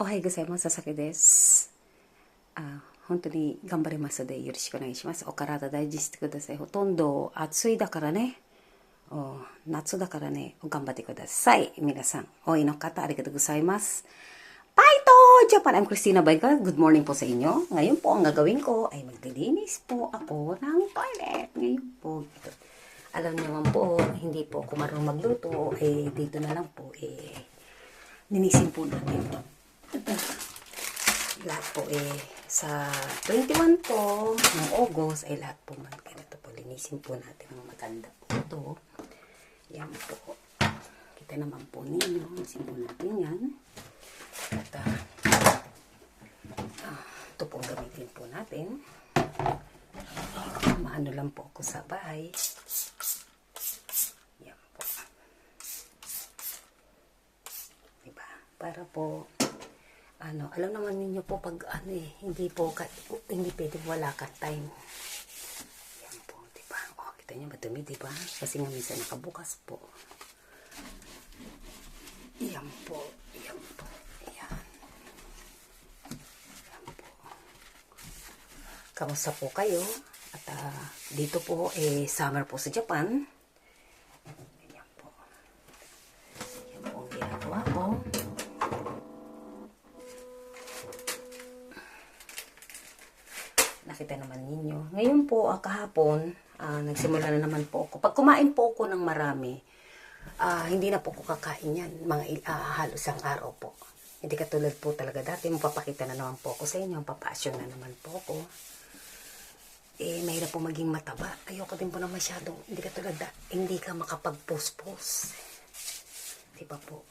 おはようございます。佐々木です。あ本当に頑張りますのでよろしくお願いします。お体大事にしてください。ほとんど暑いだからね。お夏だからね、頑張ってください。皆さん、おいの方、ありがとうございます。Paito! Japan, I'm Christina Baika. Good morning po sa inyo. Ngayon po, ang gagawin ko ay maglilinis po ako ng toilet. Ngayon po, ito. Alam niyo naman po, hindi po ako marunong magluto. Eh, dito na lang po, eh, ninisin po natin. Ito. Lahat po eh, sa 21 po ng August, ay lahat po man ganito po. Linisin po natin ang maganda po ito. Yan po. Kita naman po ninyo. Linisin po natin yan. At ah, ito po gamitin po natin. Maano lang po ako sa bahay. Yan po. Diba? Para po, ano, alam naman ninyo po pag ano eh, hindi po, hindi pwede wala ka time. Yan po, diba? O, kita nyo, madumi, diba? Kasi nga minsan nakabukas po. Yan po, yan po, yan. Yan po. Kamusta po kayo? At ah, dito po, eh, summer po sa Japan. Yan po. Yan po ang ginagawa ko. Nakita naman ninyo. Ngayon po, ah, kahapon, ah, nagsimula na naman po ako. Pag kumain po ako ng marami, ah, hindi na po ako kakain yan. Mga ah, halos ang araw po. Hindi katulad po talaga dati. Mapapakita na naman po ako sa inyo. Papasyon na naman po ako. Eh, mahirap po maging mataba. Ayoko din po na masyadong, hindi katulad da, hindi ka makapag-post-post. Di ba po?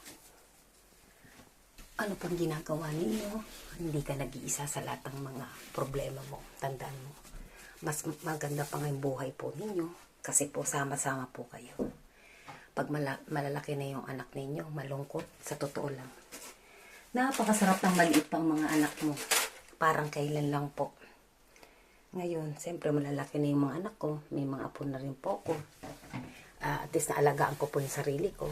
Ano pong ginagawa ninyo, hindi ka nag-iisa sa lahat ng mga problema mo. Tandaan mo. Mas maganda pa ngayong buhay po ninyo kasi po sama-sama po kayo. Pag mala- malalaki na yung anak ninyo, malungkot, sa totoo lang. Napakasarap ng maliit pang mga anak mo. Parang kailan lang po. Ngayon, siyempre malalaki na yung mga anak ko. May mga apo na rin po ako. Ah, at least naalagaan ko po yung sarili ko.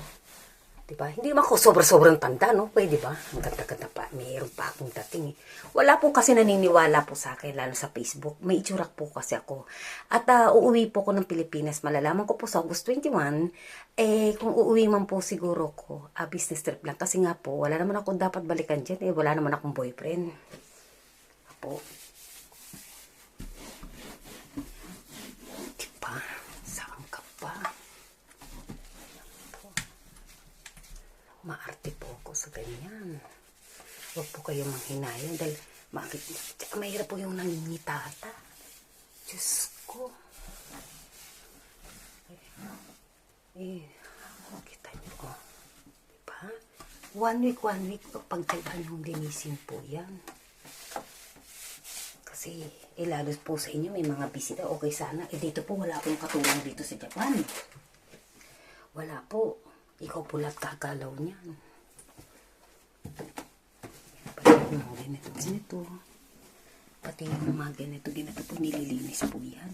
Diba? Hindi naman ako sobra-sobrang tanda, no? Pwede ba? Ang ganda-ganda pa. Mayroon pa akong dating eh. Wala po kasi naniniwala po sa akin, lalo sa Facebook. May itsura po kasi ako. At ah, uuwi po ko ng Pilipinas. Malalaman ko po sa August 21. Eh, kung uuwi man po siguro ko, ah, business trip lang. Kasi nga po, wala naman akong dapat balikan dyan. Eh, wala naman akong boyfriend. Po. Diba? Saan ka pa? maarte po ako sa ganyan. Huwag po kayo manghinayang dahil makit, mahirap po yung nangingitata. Diyos ko. Eh, kita niyo po. Diba? One week, one week, pagtagaan yung linisin po yan. Kasi, eh, lalo po sa inyo, may mga bisita, okay sana. Eh, dito po, wala akong katulong dito sa Japan. Wala po. Ikaw po lahat kakalaw niyan. Pati yung mga ganito, ganito. Pati yung mga ganito, ganito po nililinis po yan.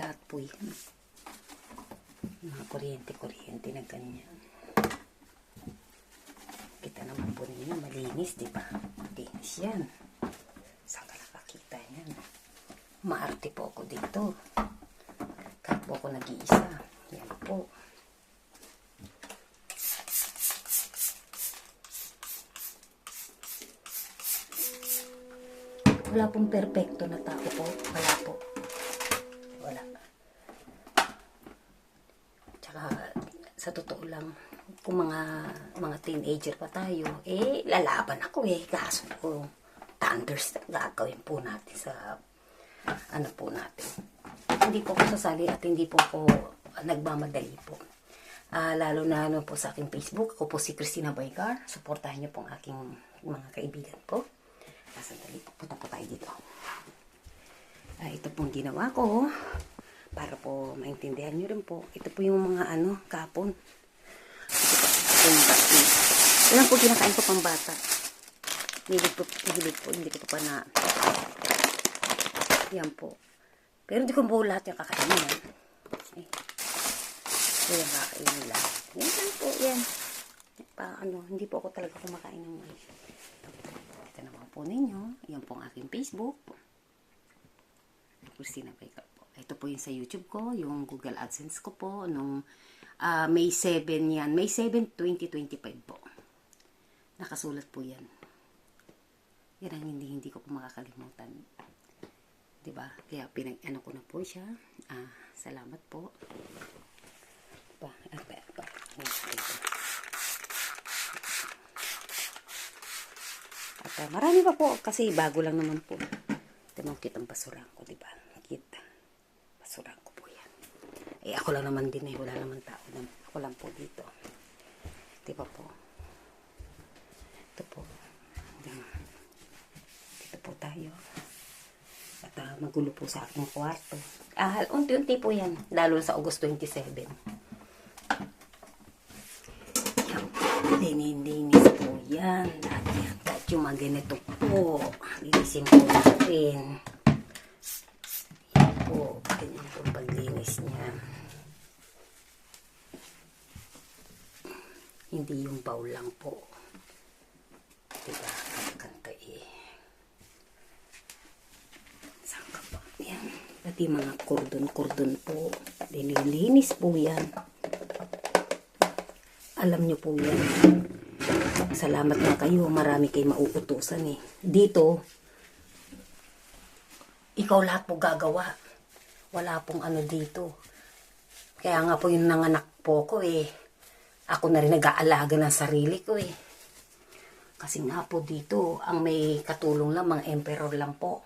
Lahat po yan. Mga kuryente-kuryente na ganyan. Kita naman po ninyo, malinis, di ba? Malinis yan. Saan ka nakakita yan? Maarte po ako dito. Kahit po ako nag-iisa. Yan po. Wala pong perfecto na tao po. Wala po. Wala. Tsaka, sa totoo lang, kung mga mga teenager pa tayo, eh, lalaban ako eh. Kaso ko, thunders gagawin po natin sa ano po natin. Hindi po ako sasali at hindi po ako nagmamadali po. Ah, lalo na ano po sa aking Facebook. Ako po si Christina Baygar. Suportahan niyo po ang aking mga kaibigan po. Sandali. Punta po tayo dito. Ah, ito pong ginawa ko. Para po maintindihan niyo rin po. Ito po yung mga ano, kapon. Ito yung kapon. Yan po kinakain ko pang bata. Hilig po, hilig po, hindi ko pa na yan po. Pero hindi ko po lahat yung kakainin. Eh. Ito yung kakainin lahat. Yan lang po, yan. Pa, ano, hindi po ako talaga kumakain ng mais. Po ninyo. Yan po ang aking Facebook. Christina Baker po. Ito po yung sa YouTube ko, yung Google AdSense ko po, nung ah, May 7 yan. May 7, 2025 po. Nakasulat po yan. Yan ang hindi, hindi ko po makakalimutan. ba? Kaya pinag ano ko na po siya. Ah, salamat po. Pa, ah, pa, pa. Ah, marami pa po kasi bago lang naman po. Tingnan kitang basurahan ko, 'di ba? Kita. Basurahan ko po 'yan. Eh ako lang naman din eh, wala naman tao lang. Ako lang po dito. 'Di ba po? Ito po. Dito po tayo. At ah, magulo po sa aking kwarto. Ah, unti-unti po yan. Lalo sa August 27. Yan. Linis-linis po yan. Lahat yan. Kahit yung mga ganito po. Linisin po natin. Yan po. Ganyan po paglinis niya. Hindi yung bowl lang po. Diba? Kanta eh. Saan ka pa? Yan. Pati mga kordon-kordon po. Nililinis po yan. Alam nyo po yan. Salamat na kayo. Marami kayo mauutusan eh. Dito, ikaw lahat po gagawa. Wala pong ano dito. Kaya nga po yung nanganak po ko eh. Ako na rin nag-aalaga ng sarili ko eh. Kasi nga po dito, ang may katulong lang, mga emperor lang po.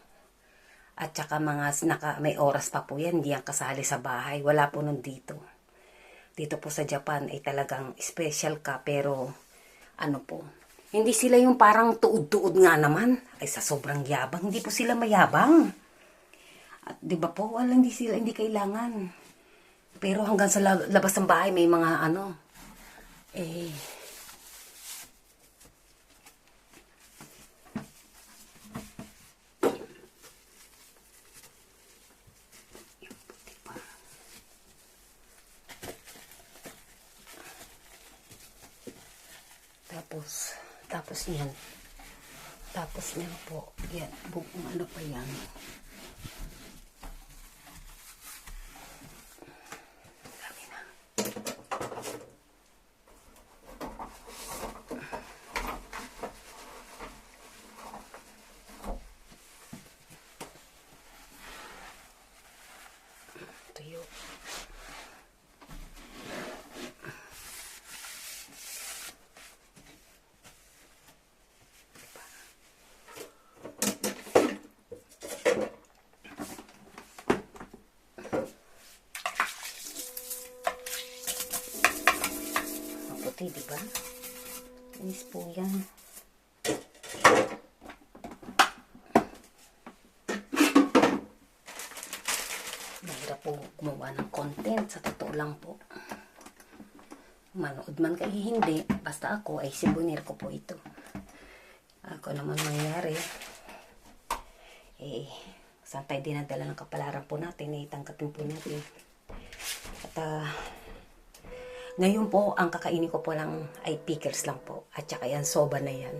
At saka mga naka, may oras pa po yan, hindi yan kasali sa bahay. Wala po nun dito. Dito po sa Japan ay talagang special ka, pero ano po, hindi sila yung parang tuod-tuod nga naman. Ay sa sobrang yabang, hindi po sila mayabang. At di ba po, wala, hindi sila, hindi kailangan. Pero hanggang sa la- labas ng bahay, may mga ano, eh, Tapos, tapos yan. Tapos yan po. Yan. Buong ano pa yan. Maputi, di ba? Inis po yan. Mahirap po gumawa ng content. Sa totoo lang po. Manood man kayo hindi. Basta ako ay sibunir ko po ito. Ako naman mangyari. Eh, saan tayo dinadala ng kapalaran po natin? Eh, tangkapin po natin. At ah, ngayon po, ang kakainin ko po lang ay pickles lang po. At saka yan, soba na yan.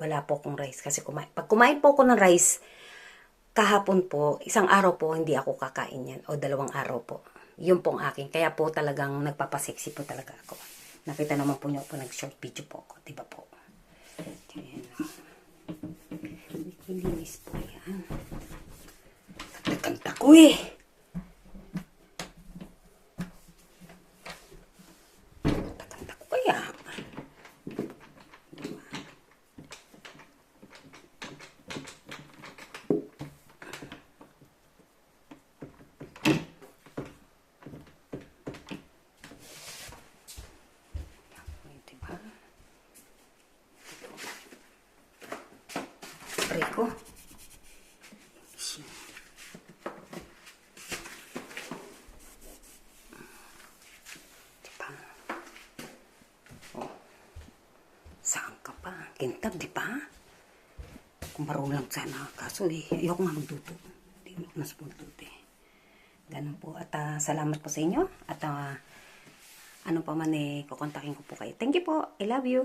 Wala po akong rice. Kasi kumain, pag kumain po ako ng rice, kahapon po, isang araw po, hindi ako kakain yan. O dalawang araw po. Yun pong akin. Kaya po talagang nagpapasexy po talaga ako. Nakita naman po niyo po, nag-short video po ako. Diba po? Ayan. Nilinis po yan. Nagkanta ko eh. Nagkanta ko kaya. Diba? Rico. Diba? Oh. Saan ka pa? Kintab, di ba? Kung marunong lang sana. Kaso eh, ayoko nga magduto. Hindi mas magduto eh. Ganun po. At ah, salamat po sa inyo. At ah, ano pa man eh, kukontakin ko po kayo. Thank you po. I love you.